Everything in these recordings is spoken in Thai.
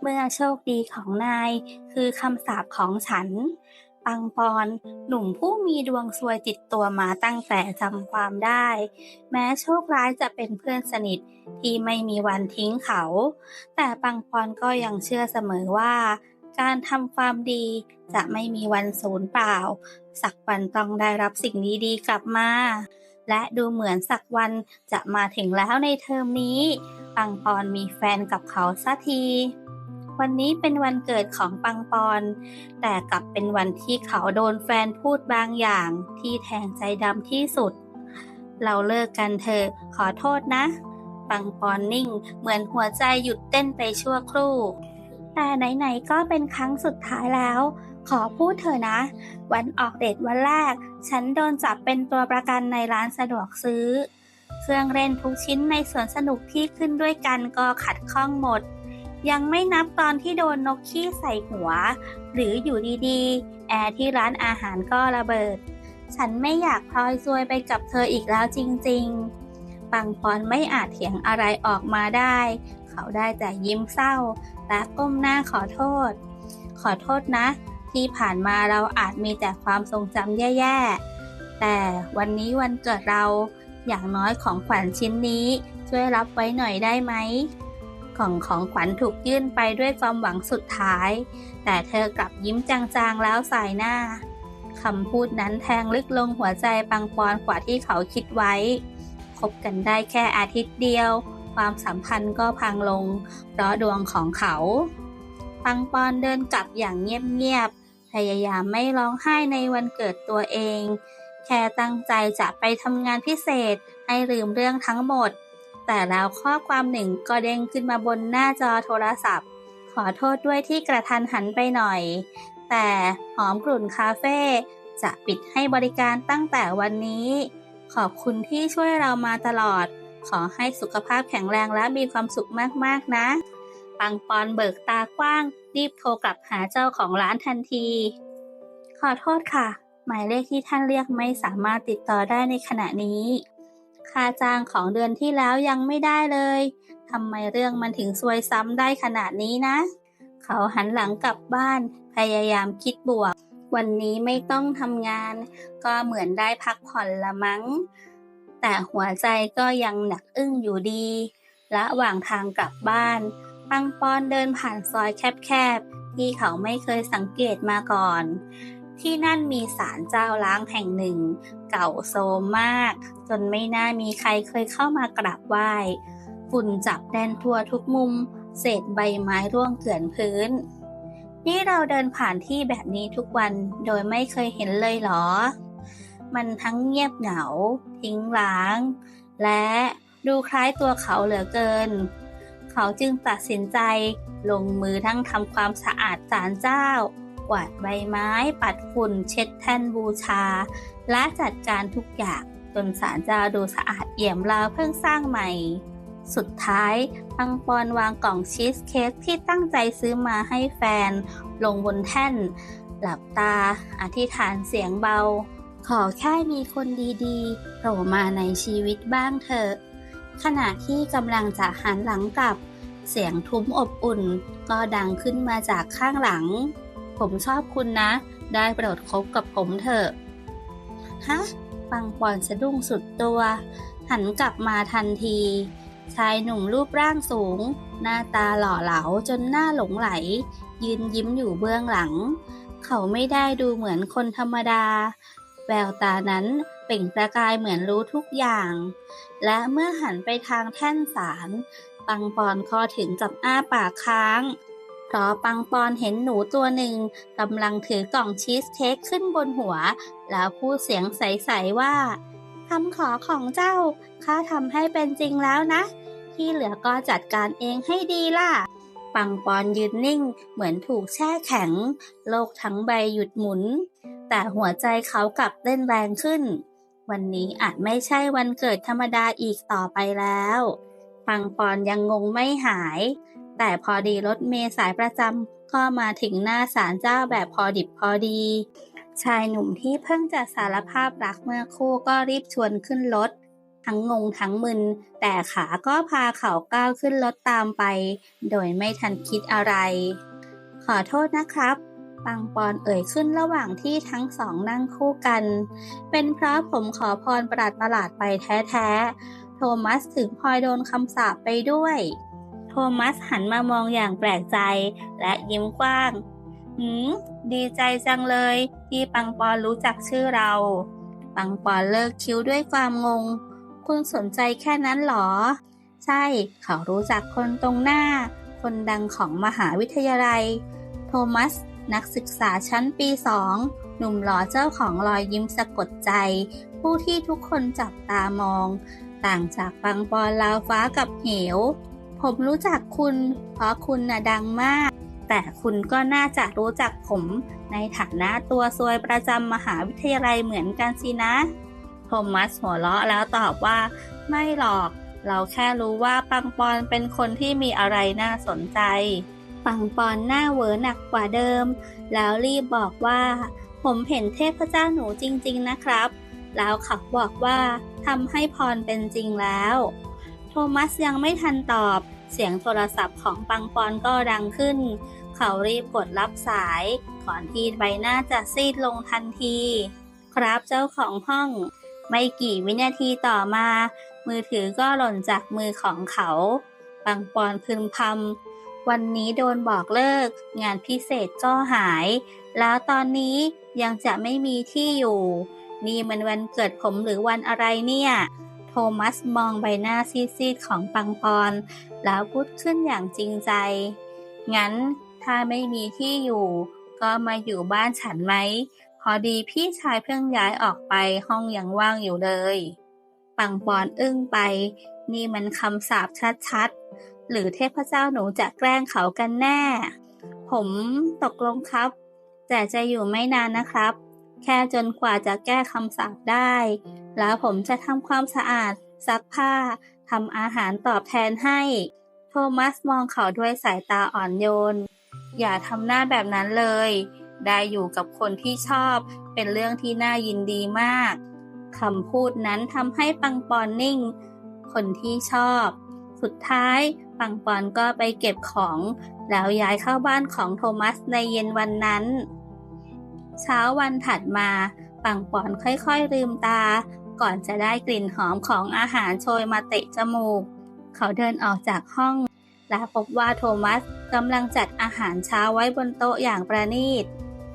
เมื่อโชคดีของนาย คือคำสาปของฉัน ปังปอนหนุ่มผู้มีดวงซวยติดตัวมาตั้งแต่จำความได้ แม้โชคร้ายจะเป็นเพื่อนสนิทที่ไม่มีวันทิ้งเขา แต่ปังปอนก็ยังเชื่อเสมอว่า การทำความดีจะไม่มีวันสูญเปล่า สักวันต้องได้รับสิ่งดีๆกลับมาและดูเหมือนสักวันจะมาถึงแล้วในเทอมนี้ ปังปอนมีแฟนกับเขาสักที วันนี้เป็นวันเกิดของปังปอน แต่กลับเป็นวันที่เขาโดนแฟนพูดบางอย่างที่แทงใจดำที่สุด เราเลิกกันเถอขอโทษนะ ปังปอนนิ่ง เหมือนหัวใจหยุดเต้นไปชั่วครู่ แต่ไหนๆก็เป็นครั้งสุดท้ายแล้ว ขอพูดเถอะนะ วันออกเดทวันแรก ฉันโดนจับเป็นตัวประกันในร้านสะดวกซื้อ เครื่องเล่นทุกชิ้นในสวนสนุกที่ขึ้นด้วยกันก็ขัดข้องหมด ยังไม่นับตอนที่โดนนกขี้ใส่หัว หรืออยู่ดีๆ แอร์ที่ร้านอาหารก็ระเบิด ฉันไม่อยากพลอยซวยไปกับเธออีกแล้วจริงๆ ปังปอนไม่อาจเถียงอะไรออกมาได้ เขาได้แต่ยิ้มเศร้า และก้มหน้าขอโทษ ขอโทษนะ ที่ผ่านมาเราอาจมีแต่ความทรงจำแย่ๆ แต่วันนี้วันเกิดเราอย่างน้อยของขวัญชิ้นนี้ ช่วยรับไว้หน่อยได้ไหม กล่องของขวัญถูกยื่นไปด้วยความหวังสุดท้าย แต่เธอกลับยิ้มจางๆแล้วสายหน้าคำพูดนั้นแทงลึกลงหัวใจปังปอนกว่าที่เขาคิดไว้คบกันได้แค่อาทิตย์เดียว ความสัมพันธ์ก็พังลง เพราะดวงของเขา ปังปอนเดินกลับอย่างเงียบๆพยายามไม่ร้องไห้ในวันเกิดตัวเอง แค่ตั้งใจจะไปทำงานพิเศษให้ลืมเรื่องทั้งหมด แต่แล้วข้อความหนึ่งก็เด้งขึ้นมาบนหน้าจอโทรศัพท์ ขอโทษด้วยที่กระทันหันไปหน่อย แต่หอมกลุ่นคาเฟ่จะปิดให้บริการตั้งแต่วันนี้ ขอบคุณที่ช่วยเรามาตลอด ขอให้สุขภาพแข็งแรงและมีความสุขมากๆนะ ปังปอนเบิกตากว้าง รีบโทรกลับหาเจ้าของร้านทันที ขอโทษค่ะ หมายเลขที่ท่านเรียกไม่สามารถติดต่อได้ในขณะนี้ ค่าจ้างของเดือนที่แล้วยังไม่ได้เลยทำไมเรื่องมันถึงซวยซ้ำได้ขนาดนี้นะ เขาหันหลังกลับบ้าน พยายามคิดบวก วันนี้ไม่ต้องทำงาน ก็เหมือนได้พักผ่อนละมั้ง แต่หัวใจก็ยังหนักอึ้งอยู่ดีระหว่างทางกลับบ้าน ปังปอนเดินผ่านซอยแคบๆที่เขาไม่เคยสังเกตมาก่อน ที่นั่นมีศาลเจ้าล้างแห่งหนึ่ง เก่าโซมมาก จนไม่น่ามีใครเคยเข้ามากราบไหว้ฝุ่นจับแน่นทั่วทุกมุม เศษใบไม้ร่วงเกลื่อนพื้น นี่เราเดินผ่านที่แบบนี้ทุกวันโดยไม่เคยเห็นเลยหรอ มันทั้งเงียบเหงา ทิ้งร้าง และดูคล้ายตัวเขาเหลือเกิน เขาจึงตัดสินใจลงมือทั้งทำความสะอาดศาลเจ้า กวาดใบไม้ ปัดฝุ่น เช็ดแท่นบูชา และจัดการทุกอย่างจนศาลเจ้าดูสะอาดเอี่ยมราวเพิ่งสร้างใหม่ สุดท้ายปังปอนวางกล่องชีสเค้กที่ตั้งใจซื้อมาให้แฟน ลงบนแท่น หลับตา อธิษฐานเสียงเบา ขอแค่มีคนดีๆโผล่มาในชีวิตบ้างเถอะขณะที่กำลังจะหันหลังกลับ เสียงทุ้มอบอุ่น ก็ดังขึ้นมาจากข้างหลัง ผมชอบคุณนะ ได้โปรดคบกับผมเถอะ ฮะ ปังปอนสะดุ้งสุดตัว หันกลับมาทันที ชายหนุ่มรูปร่างสูง หน้าตาหล่อเหลาจนหน้าหลงไหล ยืนยิ้มอยู่เบื้องหลัง เขาไม่ได้ดูเหมือนคนธรรมดา แววตานั้นเปล่งประกายเหมือนรู้ทุกอย่าง และเมื่อหันไปทางแท่นศาลปังปอนคอถึงกับอ้าปากค้าง เพราะปังปอนเห็นหนูตัวหนึ่งกำลังถือกล่องชีสเค้กขึ้นบนหัว แล้วพูดเสียงใส ๆ ว่าคำขอของเจ้าข้าทำให้เป็นจริงแล้วนะ ที่เหลือก็จัดการเองให้ดีล่ะ ปังปอนยืนนิ่ง เหมือนถูกแช่แข็ง โลกทั้งใบหยุดหมุน แต่หัวใจเขากลับเต้นแรงขึ้น วันนี้อาจไม่ใช่วันเกิดธรรมดาอีกต่อไปแล้ว ปังปอนยังงงไม่หาย แต่พอดีรถเมล์สายประจำก็มาถึงหน้าศาลเจ้าแบบพอดิบพอดี ชายหนุ่มที่เพิ่งจะสารภาพรักเมื่อคู่ก็รีบชวนขึ้นรถทั้งงงทั้งมึน แต่ขาก็พาเขาก้าวขึ้นรถตามไป โดยไม่ทันคิดอะไร ขอโทษนะครับปังปอนเอ่ยขึ้นระหว่างที่ทั้งสองนั่งคู่กัน เป็นเพราะผมขอพรประหลาดประหลาดไปแท้ๆ โทมัสถึงพลอยโดนคำสาปไปด้วย มัสหันมามองอย่างแปลกใจและยิ้มกว้าง หืม ดีใจจังเลย ที่ปังปอนรู้จักชื่อเรา ปังปอนเลิกคิ้วด้วยความงง คุณสนใจแค่นั้นหรอ ใช่ เขารู้จักคนตรงหน้า คนดังของมหาวิทยาลัย โทมัส นักศึกษาชั้นปีสองหนุ่มหล่อเจ้าของรอยยิ้มสะกดใจ ผู้ที่ทุกคนจับตามอง ต่างจากปังปอนลาวฟ้ากับเหว ผมรู้จักคุณ เพราะคุณน่ะดังมาก แต่คุณก็น่าจะรู้จักผมในฐานะตัวซวยประจำมหาวิทยาลัยเหมือนกันสินะโทมัสหัวเราะแล้วตอบว่า ไม่หรอก เราแค่รู้ว่าปังปอนเป็นคนที่มีอะไรน่าสนใจ ปังปอนหน้าเวอหนักกว่าเดิม แล้วรีบบอกว่า ผมเห็นเทพเจ้าหนูจริง ๆ นะครับ แล้วเขาบอกว่าทำให้พรเป็นจริงแล้ว มัสยังไม่ทันตอบ เสียงโทรศัพท์ของปังปอนก็ดังขึ้น เขารีบกดรับสาย ก่อนที่ใบหน้าจะซีดลงทันที ครับเจ้าของห้อง ไม่กี่วินาทีต่อมา มือถือก็หล่นจากมือของเขา ปังปอนพึมพำวันนี้โดนบอกเลิก งานพิเศษก็หาย แล้วตอนนี้ยังจะไม่มีที่อยู่ นี่มันวันเกิดผมหรือวันอะไรเนี่ย มัสมองใบหน้าซีดๆของปังปอน แล้วพูดขึ้นอย่างจริงใจ งั้นถ้าไม่มีที่อยู่ ก็มาอยู่บ้านฉันไหม พอดีพี่ชายเพิ่งย้ายออกไปห้องยังว่างอยู่เลย ปังปอนอึ้งไป นี่มันคำสาปชัดๆ หรือเทพเจ้าหนูจะแกล้งเขากันแน่ ผมตกลงครับ แต่จะอยู่ไม่นานนะครับ แค่จนกว่าจะแก้คำสาปได้ แล้วผมจะทำความสะอาด ซักผ้าทำอาหารตอบแทนให้ โทมัสมองเขาด้วยสายตาอ่อนโยน อย่าทำหน้าแบบนั้นเลย ได้อยู่กับคนที่ชอบเป็นเรื่องที่น่ายินดีมากคำพูดนั้นทำให้ปังปอนนิ่ง คนที่ชอบ สุดท้ายปังปอนก็ไปเก็บของ แล้วย้ายเข้าบ้านของโทมัสในเย็นวันนั้น เช้าวันถัดมาปังปอนค่อยๆลืมตา ก่อนจะได้กลิ่นหอมของอาหารโชยมาเตะจมูก เขาเดินออกจากห้อง และพบว่าโทมัสกำลังจัดอาหารเช้าไว้บนโต๊ะอย่างประณีต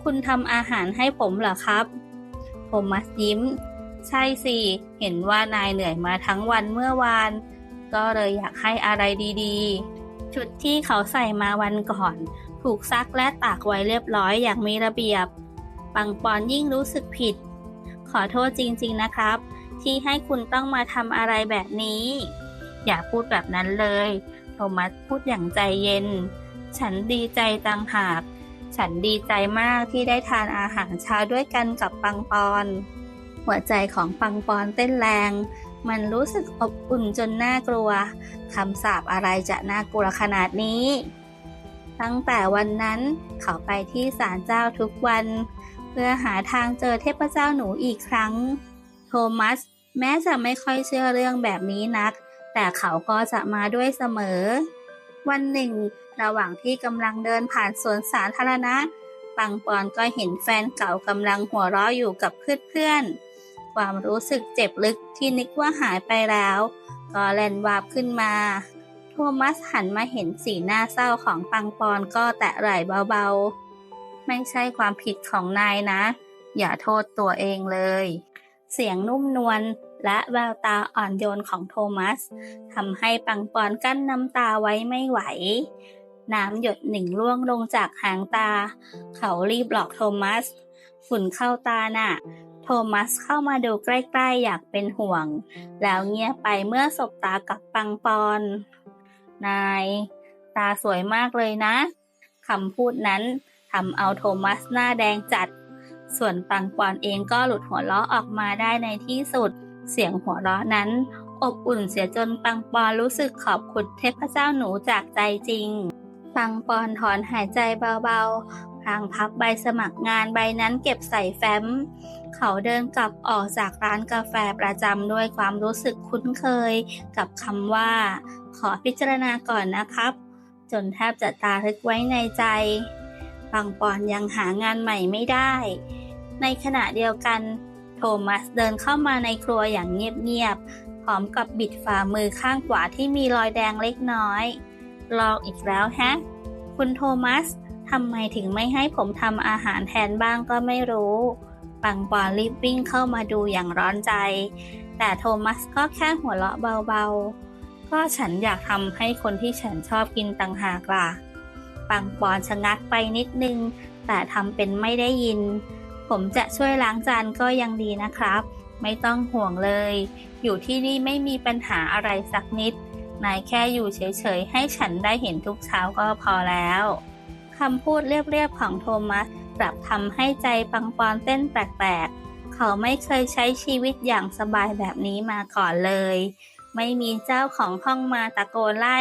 คุณทำอาหารให้ผมเหรอครับ โทมัสยิ้ม ใช่สิ เห็นว่านายเหนื่อยมาทั้งวันเมื่อวาน ก็เลยอยากให้อะไรดีๆ ชุดที่เขาใส่มาวันก่อน ถูกซักและตากไว้เรียบร้อยอย่างมีระเบียบ ปังปอนยิ่งรู้สึกผิด ขอโทษจริงๆนะครับ ที่ให้คุณต้องมาทำอะไรแบบนี้ อย่าพูดแบบนั้นเลยโทมัสพูดอย่างใจเย็น ฉันดีใจต่างหาก ฉันดีใจมากที่ได้ทานอาหารเช้าด้วยกันกับปังปอน หัวใจของปังปอนเต้นแรง มันรู้สึกอบอุ่นจนน่ากลัวคำสาปอะไรจะน่ากลัวขนาดนี้ ตั้งแต่วันนั้นเขาไปที่ศาลเจ้าทุกวัน เพื่อหาทางเจอเทพเจ้าหนูอีกครั้ง โทมัส แม้จะไม่ค่อยเชื่อเรื่องแบบนี้นัก แต่เขาก็จะมาด้วยเสมอ วันหนึ่ง ระหว่างที่กำลังเดินผ่านสวนสาธารณะ ปังปอนก็เห็นแฟนเก่ากำลังหัวเราะอยู่กับเพื่อนๆ ความรู้สึกเจ็บลึกที่นึกว่าหายไปแล้ว ก็แลนวาบขึ้นมา โทมัสหันมาเห็นสีหน้าเศร้าของปังปอนก็แตะไหล่เบาๆ ไม่ใช่ความผิดของนายนะ อย่าโทษตัวเองเลย เสียงนุ่มนวลและแววตาอ่อนโยนของโทมัสทำให้ปังปอนกั้นน้ำตาไว้ไม่ไหว น้ำหยดหนึ่งร่วงลงจากหางตา เขารีบหลอกโทมัส ฝุ่นเข้าตาน่ะ โทมัสเข้ามาดูใกล้ๆ อยากเป็นห่วง แล้วเงียบไปเมื่อสบตากับปังปอน นาย ตาสวยมากเลยนะคำพูดนั้น ทำเอาโทมัสหน้าแดงจัด ส่วนปังปอนเองก็หลุดหัวเราะออกมาได้ในที่สุด เสียงหัวเราะนั้น อบอุ่นเสียจนปังปอนรู้สึกขอบคุณเทพเจ้าหนูจากใจจริง ปังปอนถอนหายใจเบาๆพางพับใบสมัครงานใบนั้นเก็บใส่แฟ้ม เขาเดินกลับออกจากร้านกาแฟประจำด้วยความรู้สึกคุ้นเคย กับคำว่า ขอพิจารณาก่อนนะครับจนแทบจะตาทึกไว้ในใจ ปังปอนยังหางานใหม่ไม่ได้ ในขณะเดียวกัน โทมัสเดินเข้ามาในครัวอย่างเงียบๆพร้อมกับบิดฝ่ามือข้างขวาที่มีรอยแดงเล็กน้อย ลองอีกแล้วแฮะ คุณโทมัสทำไมถึงไม่ให้ผมทำอาหารแทนบ้างก็ไม่รู้ปังปอนรีบวิ่งเข้ามาดูอย่างร้อนใจ แต่โทมัสก็แค่หัวเราะเบาๆ ก็ฉันอยากทำให้คนที่ฉันชอบกินต่างหากล่ะ ปังปอนชะงักไปนิดนึง แต่ทำเป็นไม่ได้ยิน ผมจะช่วยล้างจานก็ยังดีนะครับ ไม่ต้องห่วงเลย อยู่ที่นี่ไม่มีปัญหาอะไรสักนิด นายแค่อยู่เฉยๆ ให้ฉันได้เห็นทุกเช้าก็พอแล้วคำพูดเรียบๆของโทมัสกลับทำให้ใจปังปอนเต้นแปลกๆ เขาไม่เคยใช้ชีวิตอย่างสบายแบบนี้มาก่อนเลย ไม่มีเจ้าของห้องมาตะโกนไล่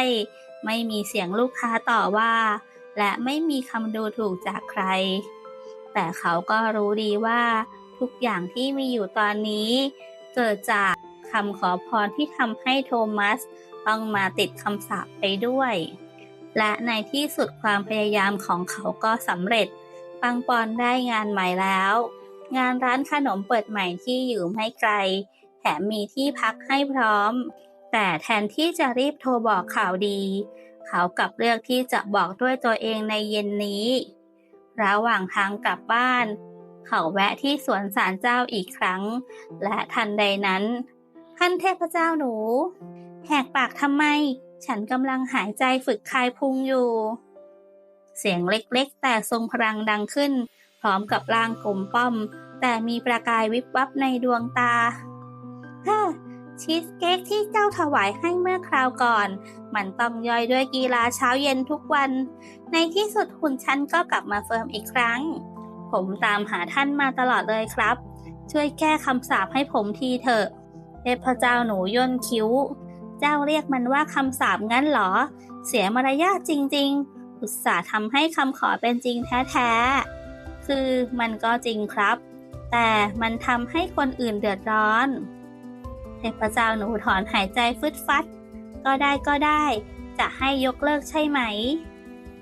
ไม่มีเสียงลูกค้าต่อว่า และไม่มีคำดูถูกจากใคร แต่เขาก็รู้ดีว่าทุกอย่างที่มีอยู่ตอนนี้ เกิดจากคำขอพรที่ทำให้โทมัสต้องมาติดคำสาปไปด้วย และในที่สุดความพยายามของเขาก็สำเร็จ ปังปอนได้งานใหม่แล้ว งานร้านขนมเปิดใหม่ที่อยู่ไม่ไกล แถมมีที่พักให้พร้อม แต่แทนที่จะรีบโทรบอกข่าวดี เขากลับเลือกที่จะบอกด้วยตัวเองในเย็นนี้ ระหว่างทางกลับบ้าน เขาแวะที่สวนสารเจ้าอีกครั้ง และทันใดนั้นท่านเทพเจ้าหนู แหกปากทำไม ฉันกำลังหายใจฝึกคายพุงอยู่ เสียงเล็กๆ แต่ทรงพลังดังขึ้น พร้อมกับร่างกลมป้อม แต่มีประกายวิบวับในดวงตาฮ่า ชีสเค้กที่เจ้าถวายให้เมื่อคราวก่อน มันต้องย่อยด้วยกีฬาเช้าเย็นทุกวัน ในที่สุดหุ่นฉันก็กลับมาเฟิร์มอีกครั้ง ผมตามหาท่านมาตลอดเลยครับ ช่วยแก้คำสาปให้ผมทีเถอะเทพเจ้าหนูย่นคิ้ว เจ้าเรียกมันว่าคำสาปงั้นหรอ เสียมารยาทจริง ๆ อุตส่าห์ทำให้คำขอเป็นจริงแท้ๆ คือมันก็จริงครับ แต่มันทำให้คนอื่นเดือดร้อน เทพเจ้าหนูถอนหายใจฟึดฟัด ก็ได้ก็ได้ จะให้ยกเลิกใช่ไหม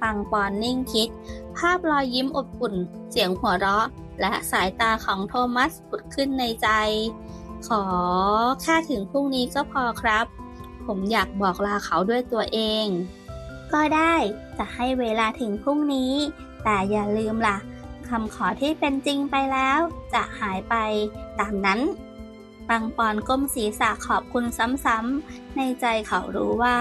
ปังปอนนิ่งคิด ภาพรอยยิ้มอบอุ่น เสียงหัวเราะ และสายตาของโทมัสผุดขึ้นในใจ ขอแค่ถึงพรุ่งนี้ก็พอครับ ผมอยากบอกลาเขาด้วยตัวเอง ก็ได้จะให้เวลาถึงพรุ่งนี้ แต่อย่าลืมล่ะคำขอที่เป็นจริงไปแล้ว จะหายไปตามนั้น ปังปอนก้มศีรษะขอบคุณซ้ำๆ ในใจเขารู้ว่า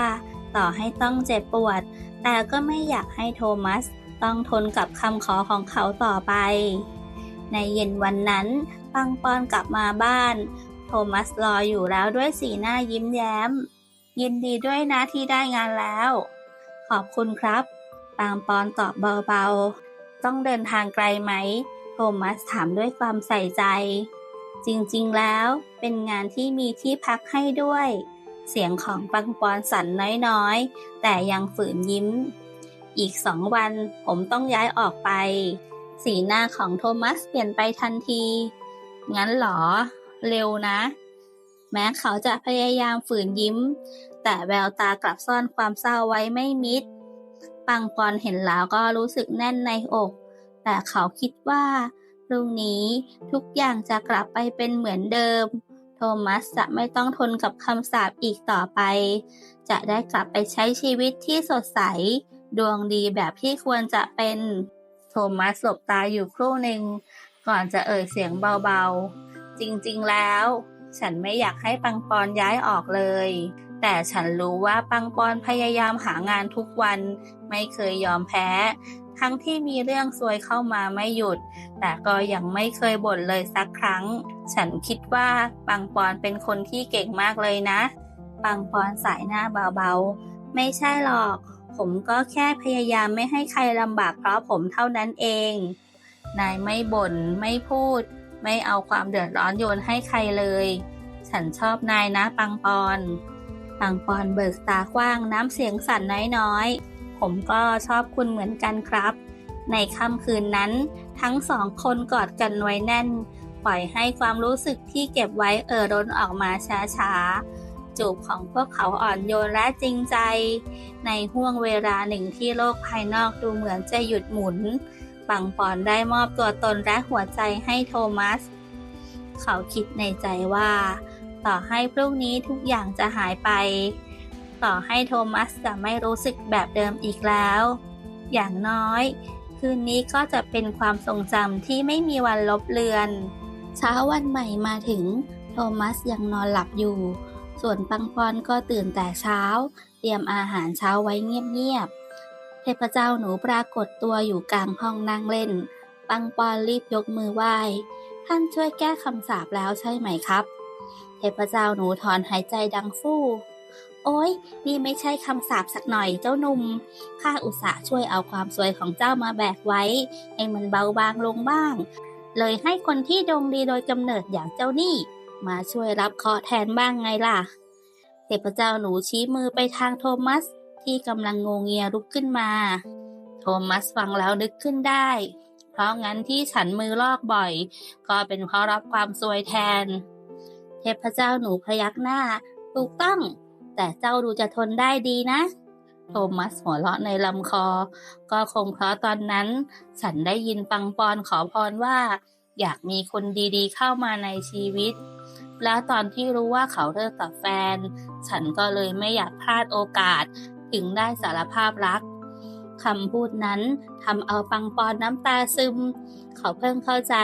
ต่อให้ต้องเจ็บปวด แต่ก็ไม่อยากให้โทมัส ต้องทนกับคำขอของเขาต่อไป ในเย็นวันนั้น ปังปอนกลับมาบ้าน โทมัสรออยู่แล้วด้วยสีหน้ายิ้มแย้ม ยินดีด้วยนะที่ได้งานแล้ว ขอบคุณครับ ปังปอนตอบเบาๆ ต้องเดินทางไกลไหม โทมัสถามด้วยความใส่ใจ จริงๆ แล้วเป็นงานที่มีที่พักให้ด้วย เสียงของปังปอนสั่นน้อยๆ แต่ยังฝืนยิ้ม อีกสองวันผมต้องย้ายออกไป สีหน้าของโทมัสเปลี่ยนไปทันที งั้นเหรอ เร็วนะ แม้เขาจะพยายามฝืนยิ้ม แต่แววตากลับซ่อนความเศร้าไว้ไม่มิด ปังปอนเห็นแล้วก็รู้สึกแน่นในอก แต่เขาคิดว่า พรุ่งนี้ทุกอย่างจะกลับไปเป็นเหมือนเดิม โทมัสจะไม่ต้องทนกับคำสาปอีกต่อไป จะได้กลับไปใช้ชีวิตที่สดใส ดวงดีแบบที่ควรจะเป็น โทมัสหลบตาอยู่ครู่หนึ่ง ก่อนจะเอ่ยเสียงเบาๆ จริงๆแล้ว ฉันไม่อยากให้ปังปอนย้ายออกเลย แต่ฉันรู้ว่าปังปอนพยายามหางานทุกวัน ไม่เคยยอมแพ้ ทั้งที่มีเรื่องซวยเข้ามาไม่หยุด แต่ก็ยังไม่เคยบ่นเลยสักครั้ง ฉันคิดว่าปังปอนเป็นคนที่เก่งมากเลยนะ ปังปอนสายหน้าเบาๆ ไม่ใช่หรอก ผมก็แค่พยายามไม่ให้ใครลำบากเพราะผมเท่านั้นเอง นายไม่บ่นไม่พูด ไม่เอาความเดือดร้อนโยนให้ใครเลย ฉันชอบนายนะปังปอนปังปอนเบิกตากว้างน้ำเสียงสั่นน้อยๆ ผมก็ชอบคุณเหมือนกันครับ ในค่ำคืนนั้น ทั้งสองคนกอดกันไว้แน่น ปล่อยให้ความรู้สึกที่เก็บไว้เอ่อร้นออกมาช้าๆ จูบของพวกเขาอ่อนโยนและจริงใจ ในห่วงเวลาหนึ่งที่โลกภายนอกดูเหมือนจะหยุดหมุน ปังปอนได้มอบตัวตนและหัวใจให้โทมัส เขาคิดในใจว่า ต่อให้พรุ่งนี้ทุกอย่างจะหายไป ต่อให้โทมัสจะไม่รู้สึกแบบเดิมอีกแล้ว อย่างน้อย คืนนี้ก็จะเป็นความทรงจำที่ไม่มีวันลบเลือน เช้าวันใหม่มาถึง โทมัสยังนอนหลับอยู่ ส่วนปังปอนก็ตื่นแต่เช้า เตรียมอาหารเช้าไว้เงียบๆเทพเจ้าหนูปรากฏตัวอยู่กลางห้องนั่งเล่น ปังปอนรีบยกมือไหว้ ท่านช่วยแก้คำสาปแล้วใช่ไหมครับ เทพเจ้าหนูถอนหายใจดังฟู่ โอ้ยนี่ไม่ใช่คำสาปสักหน่อยเจ้าหนุ่ม ข้าอุตส่าห์ช่วยเอาความสวยของเจ้ามาแบกไว้ ให้มันเบาบางลงบ้าง เลยให้คนที่ดงดีโดยกำเนิดอย่างเจ้านี่ มาช่วยรับเคราะห์แทนบ้างไงล่ะ เทพเจ้าหนูชี้มือไปทางโทมัส ที่กำลังงงเงียลุกขึ้นมา โทมัสฟังแล้วนึกขึ้นได้ เพราะงั้นที่ฉันมือลอกบ่อย ก็เป็นเพราะรับความซวยแทน เทพเจ้าหนูพยักหน้า ถูกต้อง แต่เจ้าดูจะทนได้ดีนะ โทมัสหัวเราะในลำคอ ก็คงเพราะตอนนั้น ฉันได้ยินปังปอนขอพรว่า อยากมีคนดีๆ เข้ามาในชีวิต แล้วตอนที่รู้ว่าเขาเลิกกับแฟน ฉันก็เลยไม่อยากพลาดโอกาส ถึงได้สารภาพรักคำพูดนั้นทำเอาปังปอนน้ำตาซึม เขาเพิ่งเข้าใจ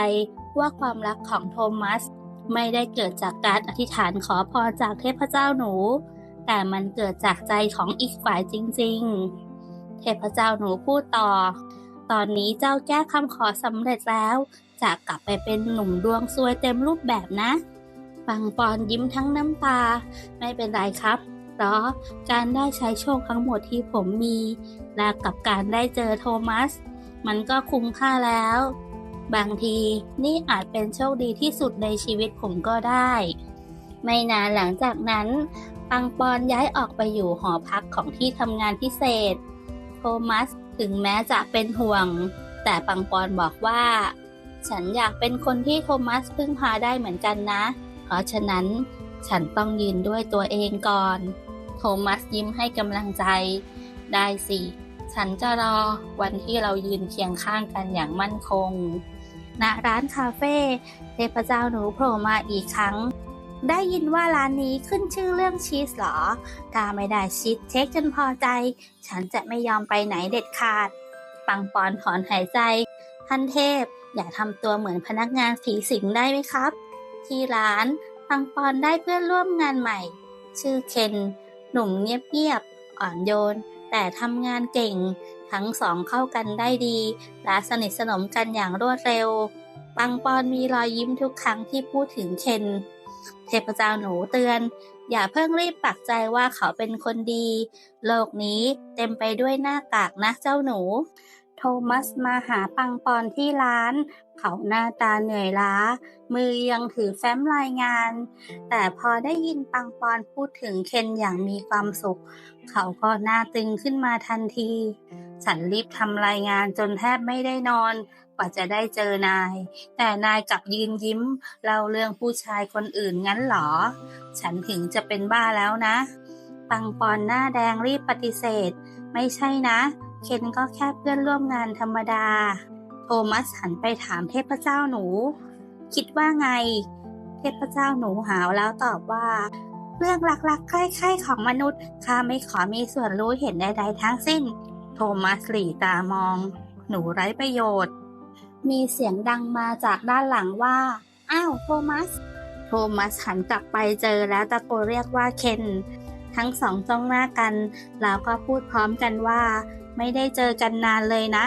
ว่าความรักของโทมัส ไม่ได้เกิดจากการอธิษฐานขอพรจากเทพเจ้าหนู แต่มันเกิดจากใจของอีกฝ่ายจริง ๆ เทพเจ้าหนูพูดต่อ ตอนนี้เจ้าแก้คำขอสำเร็จแล้ว จะกลับไปเป็นหนุ่มดวงซวยเต็มรูปแบบนะปังปอนยิ้มทั้งน้ำตา ไม่เป็นไรครับเพราะการได้ใช้โชคทั้งหมดที่ผมมี และกับการได้เจอโทมัส มันก็คุ้มค่าแล้ว บางทีนี่อาจเป็นโชคดีที่สุดในชีวิตผมก็ได้ ไม่นานหลังจากนั้น ปังปอนย้ายออกไปอยู่หอพักของที่ทำงานพิเศษ โทมัสถึงแม้จะเป็นห่วง แต่ปังปอนบอกว่า ฉันอยากเป็นคนที่โทมัสพึ่งพาได้เหมือนกันนะ เพราะฉะนั้นฉันต้องยืนด้วยตัวเองก่อน โทมัสยิ้มให้กำลังใจ ได้สิ ฉันจะรอวันที่เรายืนเคียงข้างกันอย่างมั่นคงณร้านคาเฟ่เทพเจ้าหนูโผล่มาอีกครั้ง ได้ยินว่าร้านนี้ขึ้นชื่อเรื่องชีสเหรอ ถ้าไม่ได้ชีสเช็คจนพอใจ ฉันจะไม่ยอมไปไหนเด็ดขาด ปังปอนถอนหายใจ ท่านเทพ อย่าทำตัวเหมือนพนักงานผีสิงได้ไหมครับ ที่ร้านปังปอนได้เพื่อนร่วมงานใหม่ ชื่อเคน หนุ่มเงียบๆ อ่อนโยน แต่ทำงานเก่ง ทั้งสองเข้ากันได้ดี และสนิทสนมกันอย่างรวดเร็ว ปังปอนมีรอยยิ้มทุกครั้งที่พูดถึงเคน เทพเจ้าหนูเตือน อย่าเพิ่งรีบปักใจว่าเขาเป็นคนดี โลกนี้เต็มไปด้วยหน้ากากนะเจ้าหนู โทมัสมาหาปังปอนที่ร้าน เขาหน้าตาเหนื่อยล้า มือยังถือแฟ้มรายงาน แต่พอได้ยินปังปอนพูดถึงเคนอย่างมีความสุข เขาก็หน้าตึงขึ้นมาทันที ฉันรีบทำรายงานจนแทบไม่ได้นอน กว่าจะได้เจอนาย แต่นายกลับยืนยิ้มเล่าเรื่องผู้ชายคนอื่นงั้นหรอ ฉันถึงจะเป็นบ้าแล้วนะ ปังปอนหน้าแดงรีบปฏิเสธ ไม่ใช่นะ เคนก็แค่เพื่อนร่วมงานธรรมดา โทมัสหันไปถามเทพเจ้าหนู คิดว่าไง เทพเจ้าหนูหาวแล้วตอบว่าเรื่องรักๆใคร่ๆของมนุษย์ ข้าไม่ขอมีส่วนรู้เห็นใดๆทั้งสิ้น โทมัสหลีตามอง หนูไร้ประโยชน์ มีเสียงดังมาจากด้านหลังว่า อ้าวโทมัส โทมัสหันกลับไปเจอแล้วตะโกนเรียกว่าเคน ทั้งสองจ้องหน้ากัน แล้วก็พูดพร้อมกันว่า ไม่ได้เจอกันนานเลยนะ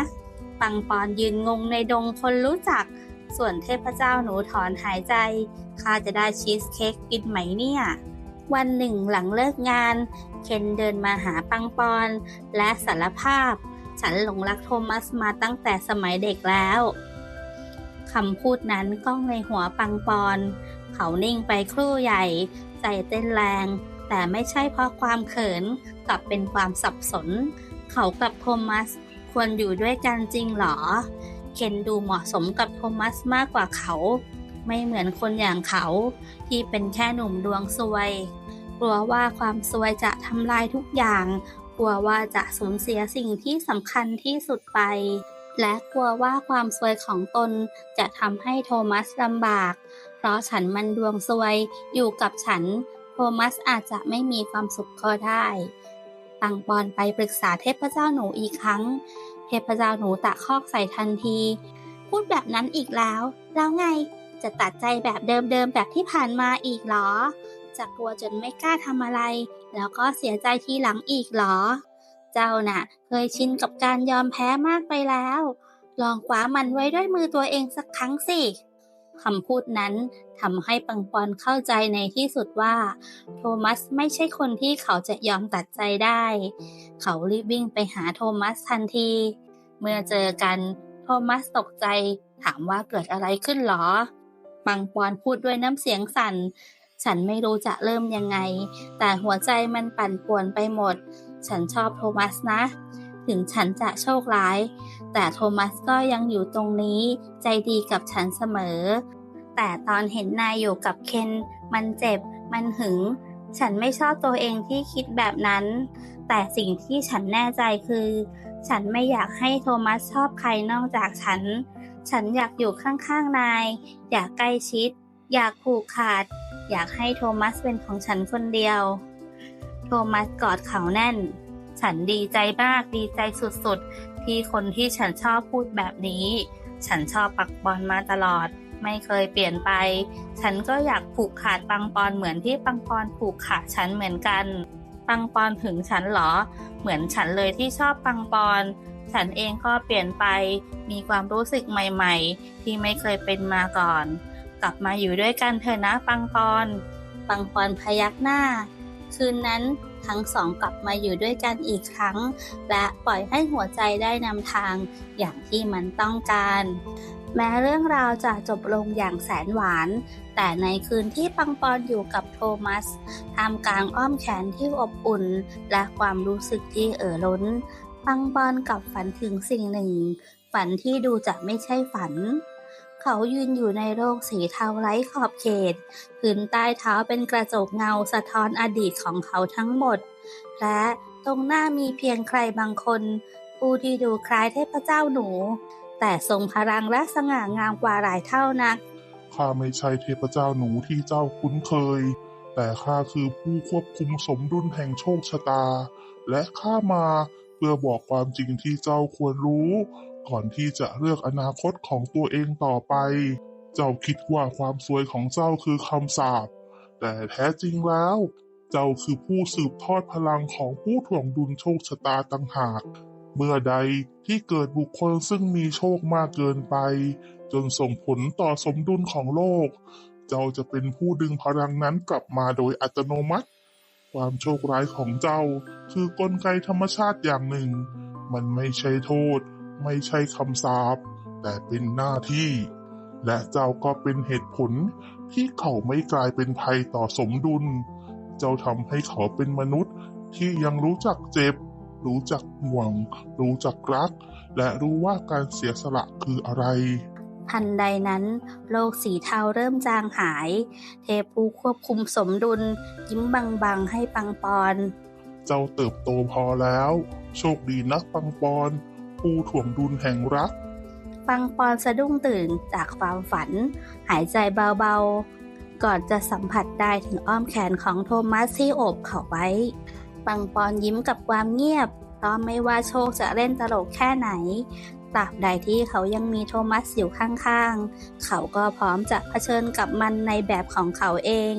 ปังปอนยืนงงในดงคนรู้จัก ส่วนเทพเจ้าหนูถอนหายใจ ข้าจะได้ชีสเค้กกินไหมเนี่ย วันหนึ่งหลังเลิกงาน เคนเดินมาหาปังปอน และสารภาพฉันหลงรักโทมัสมาตั้งแต่สมัยเด็กแล้ว คำพูดนั้นก้องในหัวปังปอน เขานิ่งไปครู่ใหญ่ ใจเต้นแรง แต่ไม่ใช่เพราะความเขินกลับเป็นความสับสน เขากับโทมัสควรอยู่ด้วยกันจริงหรอ เคนดูเหมาะสมกับโทมัสมากกว่าเขา ไม่เหมือนคนอย่างเขา ที่เป็นแค่หนุ่มดวงซวย กลัวว่าความซวยจะทำลายทุกอย่าง กลัวว่าจะสูญเสียสิ่งที่สำคัญที่สุดไป และกลัวว่าความซวยของตนจะทำให้โทมัสลำบาก เพราะฉันมันดวงซวยอยู่กับฉัน โทมัสอาจจะไม่มีความสุขก็ได้ปังปอนไปปรึกษาเทพเจ้าหนูอีกครั้ง เทพเจ้าหนูตะคอกใส่ทันที พูดแบบนั้นอีกแล้ว แล้วไงจะตัดใจแบบเดิมๆแบบที่ผ่านมาอีกเหรอ จะกลัวจนไม่กล้าทำอะไร แล้วก็เสียใจทีหลังอีกเหรอ เจ้าน่ะ เคยชินกับการยอมแพ้มากไปแล้ว ลองคว้ามันไว้ด้วยมือตัวเองสักครั้งสิคำพูดนั้นทำให้ปังปอนเข้าใจในที่สุดว่า โทมัสไม่ใช่คนที่เขาจะยอมตัดใจได้ เขารีบวิ่งไปหาโทมัสทันที เมื่อเจอกันโทมัสตกใจ ถามว่าเกิดอะไรขึ้นหรอ ปังปอนพูดด้วยน้ำเสียงสั่น ฉันไม่รู้จะเริ่มยังไง แต่หัวใจมันปั่นป่วนไปหมด ฉันชอบโทมัสนะ ถึงฉันจะโชคร้าย แต่โทมัสก็ยังอยู่ตรงนี้ ใจดีกับฉันเสมอ แต่ตอนเห็นนายอยู่กับเคน มันเจ็บ มันหึง ฉันไม่ชอบตัวเองที่คิดแบบนั้น แต่สิ่งที่ฉันแน่ใจคือ ฉันไม่อยากให้โทมัสชอบใครนอกจากฉัน ฉันอยากอยู่ข้างๆนาย อยากใกล้ชิด อยากผูกขาด อยากให้โทมัสเป็นของฉันคนเดียว โทมัสกอดเขาแน่น ฉันดีใจมากดีใจสุดๆ ที่คนที่ฉันชอบพูดแบบนี้ ฉันชอบปักบอลมาตลอด ไม่เคยเปลี่ยนไป ฉันก็อยากผูกขาดปังปอนเหมือนที่ปังปอนผูกขาดฉันเหมือนกัน ปังปอนถึงฉันเหรอ เหมือนฉันเลยที่ชอบปังปอนฉันเองก็เปลี่ยนไป มีความรู้สึกใหม่ๆ ที่ไม่เคยเป็นมาก่อน กลับมาอยู่ด้วยกันเถอะนะปังปอน ปังปอนพยักหน้า คืนนั้นทั้งสองกลับมาอยู่ด้วยกันอีกครั้ง และปล่อยให้หัวใจได้นำทางอย่างที่มันต้องการ แม้เรื่องราวจะจบลงอย่างแสนหวาน แต่ในคืนที่ปังปอนอยู่กับโทมัสท่ามกลางอ้อมแขนที่อบอุ่น และความรู้สึกที่เอ่อล้น ปังปอนกลับฝันถึงสิ่งหนึ่ง ฝันที่ดูจะไม่ใช่ฝัน เขายืนอยู่ในโลกสีเทาไร้ขอบเขต พื้นใต้เท้าเป็นกระจกเงาสะท้อนอดีตของเขาทั้งหมด และตรงหน้ามีเพียงใครบางคน ผู้ที่ดูคล้ายเทพเจ้าหนู แต่ทรงพลังและสง่างามกว่าหลายเท่านัก ข้าไม่ใช่เทพเจ้าหนูที่เจ้าคุ้นเคย แต่ข้าคือผู้ควบคุมสมดุลแห่งโชคชะตา และข้ามาเพื่อบอกความจริงที่เจ้าควรรู้ ก่อนที่จะเลือกอนาคตของตัวเองต่อไป เจ้าคิดว่าความสวยของเจ้าคือคำสาป แต่แท้จริงแล้ว เจ้าคือผู้สืบทอดพลังของผู้ถ่วงดุลโชคชะตาต่างหาก เมื่อใดที่เกิดบุคคลซึ่งมีโชคมากเกินไป จนส่งผลต่อสมดุลของโลก เจ้าจะเป็นผู้ดึงพลังนั้นกลับมาโดยอัตโนมัติ ความโชคร้ายของเจ้าคือกลไกธรรมชาติอย่างหนึ่ง มันไม่ใช่โทษ ไม่ใช่คำสาปแต่เป็นหน้าที่ และเจ้าก็เป็นเหตุผลที่เขาไม่กลายเป็นภัยต่อสมดุล เจ้าทำให้เขาเป็นมนุษย์ที่ยังรู้จักเจ็บ รู้จักห่วง รู้จักรัก และรู้ว่าการเสียสละคืออะไรทันใดนั้น โลกสีเทาเริ่มจางหาย เทพผู้ควบคุมสมดุล ยิ้มบังๆให้ปังปอน เจ้าเติบโตพอแล้ว โชคดีนักปังปอน ผู้ถ่วงดุลแห่งรัก ปังปอนสะดุ้งตื่นจากความฝัน หายใจเบาๆ ก่อนจะสัมผัสได้ถึงอ้อมแขนของโทมัสที่โอบเขาไว้ ปังปอนยิ้มกับความเงียบเพราะไม่ว่าโชคจะเล่นตลกแค่ไหน ตราบใดที่เขายังมีโทมัสอยู่ข้างๆ เขาก็พร้อมจะเผชิญกับมันในแบบของเขาเอง